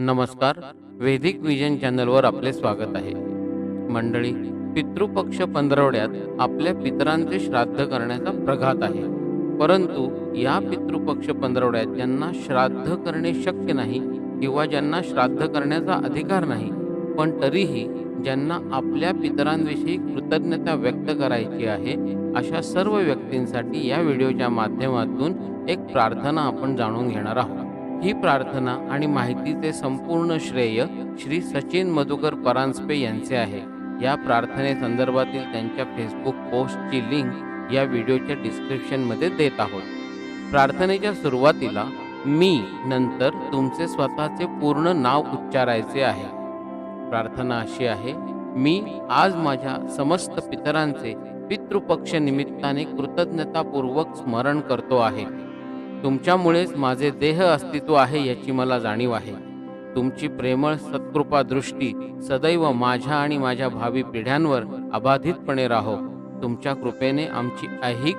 नमस्कार. वैदिक विजन चॅनलवर आपले स्वागत आहे. मंडळी पितृपक्ष पंधरवड्यात आपल्या पितरांचे श्राद्ध करण्याचा प्रघात आहे. परंतु या पितृपक्ष पंधरवड्यात ज्यांना श्राद्ध करणे शक्य नाही किंवा ज्यांना श्राद्ध करण्याचा अधिकार नाही पण तरीही ज्यांना आपल्या पितरांविषयी कृतज्ञता व्यक्त करायची आहे अशा सर्व व्यक्तींसाठी या व्हिडिओच्या माध्यमातून एक प्रार्थना आपण जाणून घेणार आहोत. ही प्रार्थना आणि माहितीचे संपूर्ण श्रेय श्री सचिन मधुकर परांजपे यांचे आहे. या प्रार्थनेसंदर्भातील त्यांच्या फेसबुक पोस्टची लिंक या व्हिडिओच्या डिस्क्रिप्शनमध्ये देत आहोत. प्रार्थनेच्या सुरुवातीला मी नंतर तुमचे स्वतःचे पूर्ण नाव उच्चारायचे आहे. प्रार्थना अशी आहे मी आज माझ्या समस्त पितरांचे पितृपक्ष निमित्ताने कृतज्ञतापूर्वक स्मरण करतो आहे. तुमच्यामुळेच माझे देह अस्तित्व आहे याची मला जाणीव आहे. तुमची प्रेमळ सत्कृपा दृष्टी सदैव माझ्या आणि माझ्या भावी पिढ्यांवर अबाधितपणे राहो. तुमच्या कृपेने आमची ऐहिक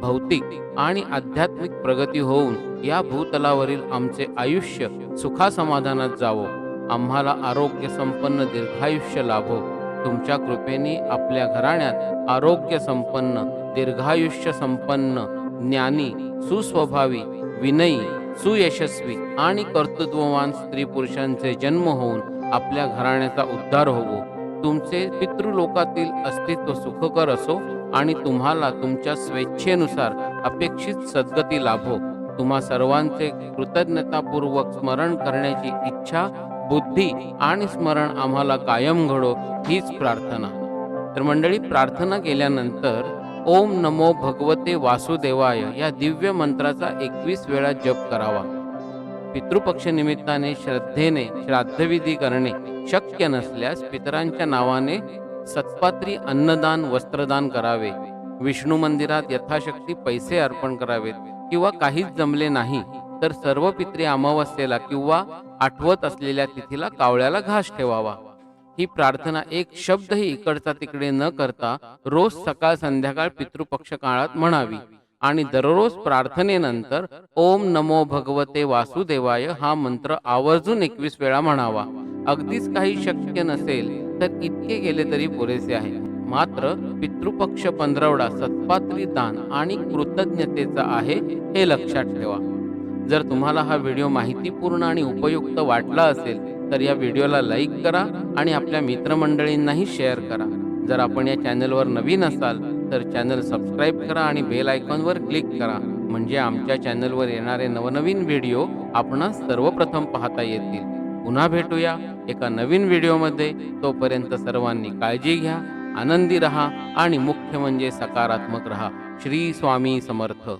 भौतिक आणि आध्यात्मिक प्रगती होऊन या भूतलावरील आमचे आयुष्य सुखासमाधानात जावो. आम्हाला आरोग्य संपन्न दीर्घायुष्य लाभो. तुमच्या कृपेने आपल्या घराण्यात आरोग्य संपन्न दीर्घायुष्य संपन्न ज्ञानी सुस्वभावी विनयी सुयशस्वी आणि कर्तृत्ववान स्त्री पुरुषांचे जन्म होऊन आपल्या घराण्याचा उद्धार होवो. तुमचे पितृलोकातील अस्तित्व सुखकर असो आणि तुम्हाला तुमच्या स्वेच्छेनुसार अपेक्षित सद्गती लाभो. तुम्हा सर्वांचे कृतज्ञतापूर्वक स्मरण करण्याची इच्छा बुद्धी आणि स्मरण आम्हाला कायम घडो हीच प्रार्थना. तर मंडळी प्रार्थना केल्यानंतर ओम नमो भगवते वासुदेवाय. या दिव्य मंत्राचा एकवीस वेळा जप करावा. पितृपक्ष निमित्ताने श्रद्धेने श्राद्धविधी करणे शक्य नसल्यास पितरांच्या नावाने सत्पात्री अन्नदान वस्त्रदान करावे. विष्णू मंदिरात यथाशक्ती पैसे अर्पण करावेत किंवा काहीच जमले नाही तर सर्व पित्री अमावस्येला किंवा आठवत असलेल्या तिथीला कावळ्याला घास ठेवावा. ही प्रार्थना एक शब्दही इकडचा तिकडे न करता रोज सकाळ संध्याकाळ पितृपक्ष काळात म्हणावी. आणि दररोज प्रार्थनेनंतर ओम नमो भगवते वासुदेवाय हा मंत्र आवर्जून एकवीस वेळा म्हणावा. अगदीच काही शक्य नसेल तर इतके गेले तरी पुरेसे आहे. मात्र पितृपक्ष पंधरवडा सत्पात्री दान आणि कृतज्ञतेचा आहे हे लक्षात ठेवा. जर तुम्हाला हा व्हिडिओ माहितीपूर्ण आणि उपयुक्त वाटला असेल तर या व्हिडिओला लाईक करा आणि आपल्या मित्रमंडळींनाही शेअर करा. जर आपण या चॅनलवर नवीन असाल तर चॅनल सबस्क्राईब करा आणि बेल आयकॉनवर क्लिक करा. म्हणजे आमच्या चॅनलवर येणारे नवनवीन व्हिडिओ आपणास सर्वप्रथम पाहता येतील. पुन्हा भेटूया एका नवीन व्हिडिओमध्ये. तोपर्यंत सर्वांनी काळजी घ्या आनंदी रहा आणि मुख्य म्हणजे सकारात्मक रहा. श्री स्वामी समर्थ.